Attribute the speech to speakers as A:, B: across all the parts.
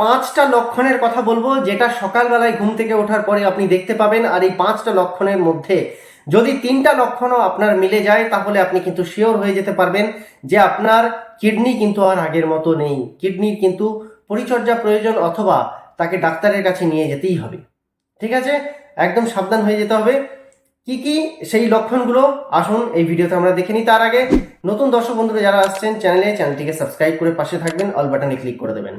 A: পাঁচটা লক্ষণের কথা বলব, যেটা সকালবেলায় ঘুম থেকে ওঠার পরে আপনি দেখতে পাবেন। আর এই পাঁচটা লক্ষণের মধ্যে যদি তিনটা লক্ষণও আপনার মিলে যায়, তাহলে আপনি কিন্তু শিওর হয়ে যেতে পারবেন যে আপনার কিডনি কিন্তু আর আগের মতো নেই। কিডনির কিন্তু পরিচর্যা প্রয়োজন অথবা তাকে ডাক্তারের কাছে নিয়ে যেতেই হবে। ঠিক আছে? একদম সাবধান হয়ে যেতে হবে। কি কি সেই লক্ষণগুলো? আসুন, এই ভিডিওতে আমরা দেখে নিই। তার আগে নতুন দর্শক বন্ধুরা যারা আসছেন, চ্যানেলে চ্যানেলটিকে সাবস্ক্রাইব করে পাশে থাকবেন, অল বাটনে ক্লিক করে দেবেন।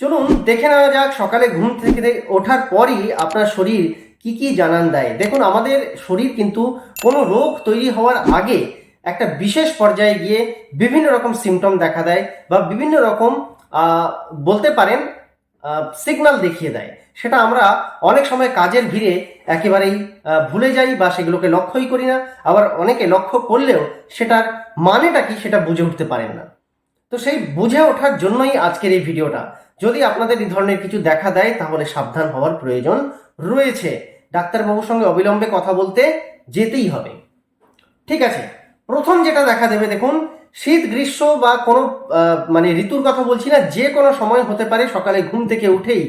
A: চলুন দেখে নেওয়া যাক সকালে ঘুম থেকে ওঠার পরই আপনার শরীর কি কি জানান দেয়। দেখুন, আমাদের শরীর কিন্তু কোনো রোগ তৈরি হওয়ার আগে একটা বিশেষ পর্যায়ে গিয়ে বিভিন্ন রকম সিমটম দেখা দেয় বা বিভিন্ন রকম বলতে পারেন সিগন্যাল দেখিয়ে দেয়। সেটা আমরা অনেক সময় কাজের ভিড়ে একেবারেই ভুলে যাই বা সেগুলোকে লক্ষ্যই করি না। আবার অনেকে লক্ষ্য করলেও সেটার মানেটা কি সেটা বুঝে উঠতে পারেন না। তো সেই বুঝে ওঠার জন্যই আজকের এই ভিডিওটা। যদি আপনাদের এই ধরনের কিছু দেখা দেয়, তাহলে সাবধান হওয়ার প্রয়োজন রয়েছে। ডাক্তারবাবুর সঙ্গে অবিলম্বে কথা বলতে যেতেই হবে। ঠিক আছে, প্রথম যেটা দেখা দেবে দেখুন, শীত, গ্রীষ্ম বা কোনো মানে ঋতুর কথা বলছি না, যে কোনো সময় হতে পারে সকালে ঘুম থেকে উঠেই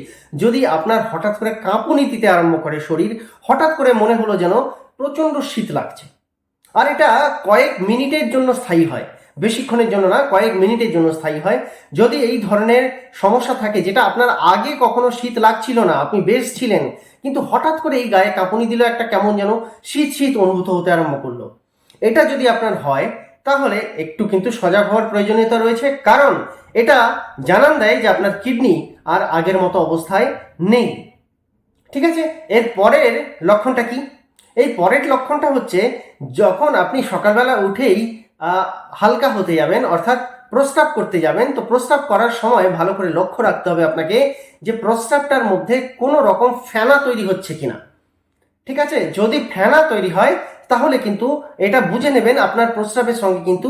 A: যদি আপনার হঠাৎ করে কাঁপুনি দিতে আরম্ভ করে শরীর, হঠাৎ করে মনে হলো যেন প্রচণ্ড শীত লাগছে। আর এটা কয়েক মিনিটের জন্য স্থায়ী হয়। বেশিক্ষণের জন্য না, কয়েক মিনিটের জন্য স্থায়ী হয়। যদি এই ধরনের সমস্যা থাকে, যেটা আপনার আগে কখনো শীত লাগছিল না, আপনি বেশ ছিলেন, কিন্তু হঠাৎ করে এই গায়ে কাঁপুনি দিল একটা কেমন যেন শীত শীত অনুভূত হতে আরম্ভ করল। এটা যদি আপনার হয়, তাহলে একটু কিন্তু সজাগ হওয়ার প্রয়োজনীয়তা রয়েছে, কারণ এটা জানান দেয় যে আপনার কিডনি আর আগের মতো অবস্থায় নেই। ঠিক আছে? এর পরের লক্ষণটা কি? এই পরের লক্ষণটা হচ্ছে, যখন আপনি সকালবেলা উঠেই হালকা হতে যাবেন, অর্থাৎ প্রস্রাব করতে যাবেন। তো প্রস্রাব করার সময় ভালো করে লক্ষ্য রাখতে হবে আপনাকে যে প্রস্রাবটার মধ্যে কোনো রকম ফেনা তৈরি হচ্ছে কিনা। ঠিক আছে? যদি ফেনা তৈরি হয়, তাহলে কিন্তু এটা বুঝে নেবেন আপনার প্রস্রাবের সঙ্গে কিন্তু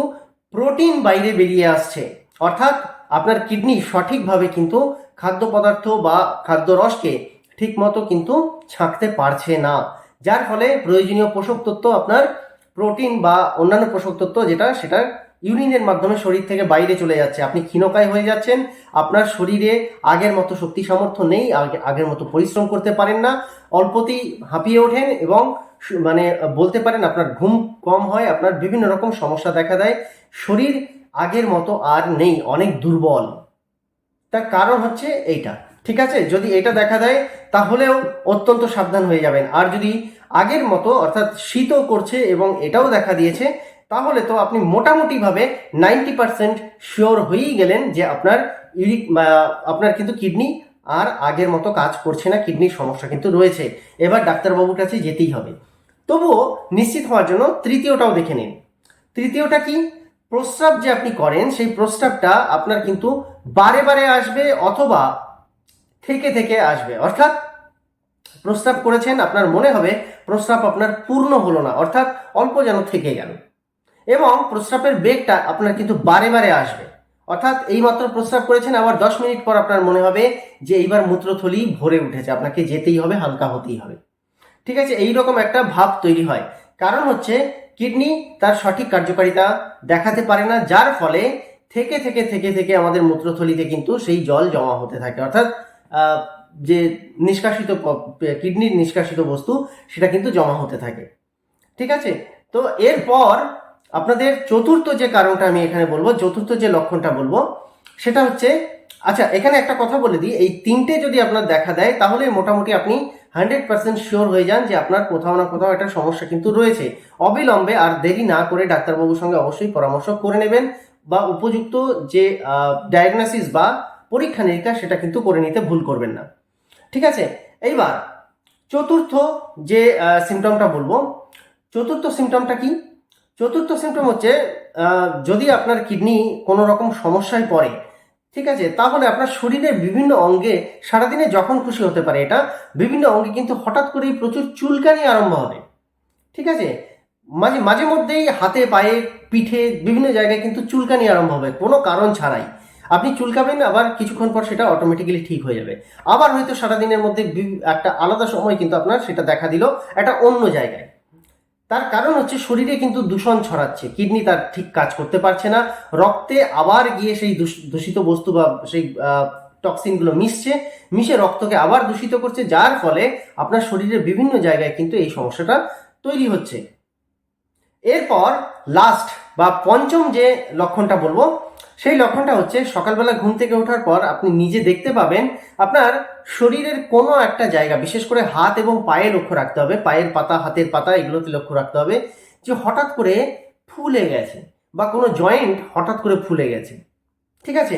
A: প্রোটিন বাইরে বেরিয়ে আসছে। অর্থাৎ আপনার কিডনি সঠিকভাবে কিন্তু খাদ্য পদার্থ বা খাদ্য রসকে ঠিকমতো কিন্তু ছাঁকতে পারছে না। যার ফলে প্রয়োজনীয় পোষক তত্ত্ব আপনার প্রোটিন বা অন্যান্য পোষক তত্ত্ব যেটা সেটা ইউরিনের মাধ্যমে শরীর থেকে বাইরে চলে যাচ্ছে। আপনি ক্ষীণকায় হয়ে যাচ্ছেন, আপনার শরীরে আগের মতো শক্তি সামর্থ্য নেই, আগে- আগের মতো পরিশ্রম করতে পারেন না, অল্পতেই হাঁপিয়ে ওঠেন এবং মানে বলতে পারেন আপনার ঘুম কম হয়, আপনার বিভিন্ন রকম সমস্যা দেখা দেয়। শরীর আগের মতো আর নেই, অনেক দুর্বল। তার কারণ হচ্ছে এইটা, ঠিক আছে? যদি এটা দেখা দেয়, তাহলেও অত্যন্ত সাবধান হয়ে যাবেন। আর যদি আগের মতো অর্থাৎ শীতও করছে এবং এটাও দেখা দিয়েছে, তাহলে তো আপনি মোটামুটিভাবে নাইনটি পার্সেন্ট শিওর হয়েই গেলেন যে আপনার ইউরিক আপনার কিন্তু কিডনি আর আগের মতো কাজ করছে না, কিডনির সমস্যা কিন্তু রয়েছে। এবার ডাক্তারবাবুর কাছে যেতেই হবে। তবুও নিশ্চিত হওয়ার জন্য তৃতীয়টাও দেখে নিন। তৃতীয়টা কি? প্রস্রাব যে আপনি করেন, সেই প্রস্রাবটা আপনার কিন্তু বারে বারে আসবে অথবা থেকে থেকে আসবে। অর্থাৎ প্রস্রাব করেছেন, আপনার মনে হবে প্রস্রাব আপনার পূর্ণ হলো না, অর্থাৎ অল্প যেন থেকে গেল। এবং প্রস্রাবের বেগটা আপনার কিন্তু বারে বারে আসবে। অর্থাৎ এইমাত্র প্রস্রাব করেছেন, আবার দশ মিনিট পর আপনার মনে হবে যে এইবার মূত্রথলি ভরে উঠেছে, আপনাকে যেতেই হবে, হালকা হতেই হবে। ঠিক আছে এই রকম একটা ভাব তৈরি হয়। কারণ হচ্ছে, কিডনি তার সঠিক কার্যকারিতা দেখাতে পারে না, যার ফলে থেকে থেকে থেকে থেকে আমাদের মূত্রথলিতে কিন্তু সেই জল জমা হতে থাকে। অর্থাৎ যে নিষ্কাশিত কিডনির নিষ্কাশিত বস্তু, সেটা কিন্তু জমা হতে থাকে। ঠিক আছে? তো এরপর আপনাদের চতুর্থ যে কারণটা আমি এখানে বলব, চতুর্থ যে লক্ষণটা বলব, সেটা হচ্ছে আচ্ছা এখানে একটা কথা বলে দিই, এই তিনটে যদি আপনার দেখা দেয়, তাহলে মোটামুটি আপনি হান্ড্রেড পার্সেন্ট শিওর হয়ে যান যে আপনার কোথাও না কোথাও একটা সমস্যা কিন্তু রয়েছে। অবিলম্বে আর দেরি না করে ডাক্তারবাবুর সঙ্গে অবশ্যই পরামর্শ করে নেবেন বা উপযুক্ত যে ডায়াগনোসিস বা পরীক্ষা নিরীক্ষা সেটা কিন্তু করে নিতে ভুল করবেন না। ঠিক আছে? এইবার চতুর্থ যে সিমটমটা বলব। চতুর্থ সিমটমটা কি? চতুর্থ সিমটম হচ্ছে যদি আপনার কিডনি কোনো রকম সমস্যায় পড়ে, ঠিক আছে? তাহলে আপনার শরীরের বিভিন্ন অঙ্গে সারাদিনে যখন খুশি হতে পারে। এটা বিভিন্ন অঙ্গে কিন্তু হঠাৎ করেই প্রচুর চুলকানি আরম্ভ হবে। ঠিক আছে? মাঝে মাঝে মধ্যেই হাতে, পায়ে, পিঠে বিভিন্ন জায়গায় কিন্তু চুলকানি আরম্ভ হবে। কোনো কারণ ছাড়াই। আপনি চুলকাবেন, আবার কিছুক্ষণ পর সেটা অটোমেটিক্যালি ঠিক হয়ে যাবে। আবার হয়তো সারাদিনের মধ্যে একটা আলাদা সময় কিন্তু আপনার সেটা দেখা দিল একটা অন্য জায়গায়। তার কারণ হচ্ছে শরীরে কিন্তু দূষণ ছড়াচ্ছে, কিডনি তার ঠিক কাজ করতে পারছে না, রক্তে আবার গিয়ে সেই দূষ- দূষিত বস্তু বা সেই টক্সিনগুলো মিশছে, মিশে রক্তকে আবার দূষিত করছে, যার ফলে আপনার শরীরের বিভিন্ন জায়গায় কিন্তু এই সমস্যাটা তৈরি হচ্ছে। এরপর লাস্ট বা পঞ্চম যে লক্ষণটা বলব সেই লক্ষণটা হচ্ছে সকালবেলা ঘুম থেকে ওঠার পর আপনি নিজে দেখতে পাবেন আপনার শরীরের কোনো একটা জায়গা, বিশেষ করে হাত এবং পায়ে লক্ষ্য রাখতে হবে, পায়ের পাতা, হাতের পাতা, এগুলোতে লক্ষ্য রাখতে হবে যে হঠাৎ করে ফুলে গেছে বা কোনো জয়েন্ট হঠাৎ করে ফুলে গেছে। ঠিক আছে?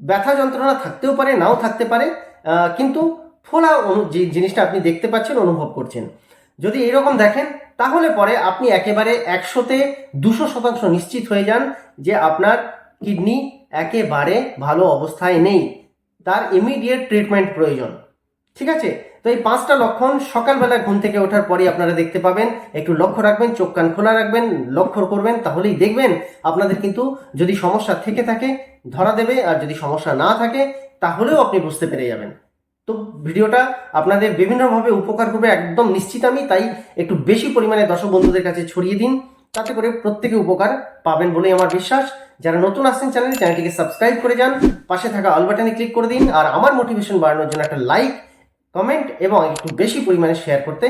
A: ব্যথা যন্ত্রণা থাকতেও পারে, নাও থাকতে পারে কিন্তু ফোলা যে জিনিসটা আপনি দেখতে পাচ্ছেন, অনুভব করছেন। যদি এরকম দেখেন, তাহলে পরে আপনি একেবারে একশোতে দুশো শতাংশ নিশ্চিত হয়ে যান যে আপনার কিডনি একেবারে ভালো অবস্থায় নেই। তার ইমিডিয়েট ট্রিটমেন্ট প্রয়োজন। ঠিক আছে? তো এই পাঁচটা লক্ষণ সকালবেলা ঘুম থেকে ওঠার পরেই আপনারা দেখতে পাবেন। একটু লক্ষ্য রাখবেন, চোখ কান খোলা রাখবেন, লক্ষ্য করবেন, তাহলেই দেখবেন আপনাদের কিন্তু যদি সমস্যা থেকে থাকে, ধরা দেবে, আর যদি সমস্যা না থাকে, তাহলেও আপনি বুঝতে পেরে যাবেন। তো ভিডিওটা আপনাদের বিভিন্নভাবে উপকার করবে, একদম নিশ্চিত আমি। তাই একটু বেশি পরিমাণে দর্শক বন্ধুদের কাছে ছড়িয়ে দিন। তাতে করে প্রত্যেকে উপকার পাবেন বলেই আমার বিশ্বাস। যারা নতুন আসছেন চ্যানেল চ্যানেলটিকে সাবস্ক্রাইব করে যান, পাশে থাকা অল বাটনে ক্লিক করে দিন, আর আমার মোটিভেশন বাড়ানোর জন্য একটা লাইক কমেন্ট এবং একটু বেশি পরিমাণে শেয়ার করতে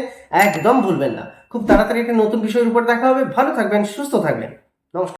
A: একদম ভুলবেন না। খুব তাড়াতাড়ি একটা নতুন বিষয়ের উপর দেখা হবে। ভালো থাকবেন, সুস্থ থাকবেন। নমস্কার।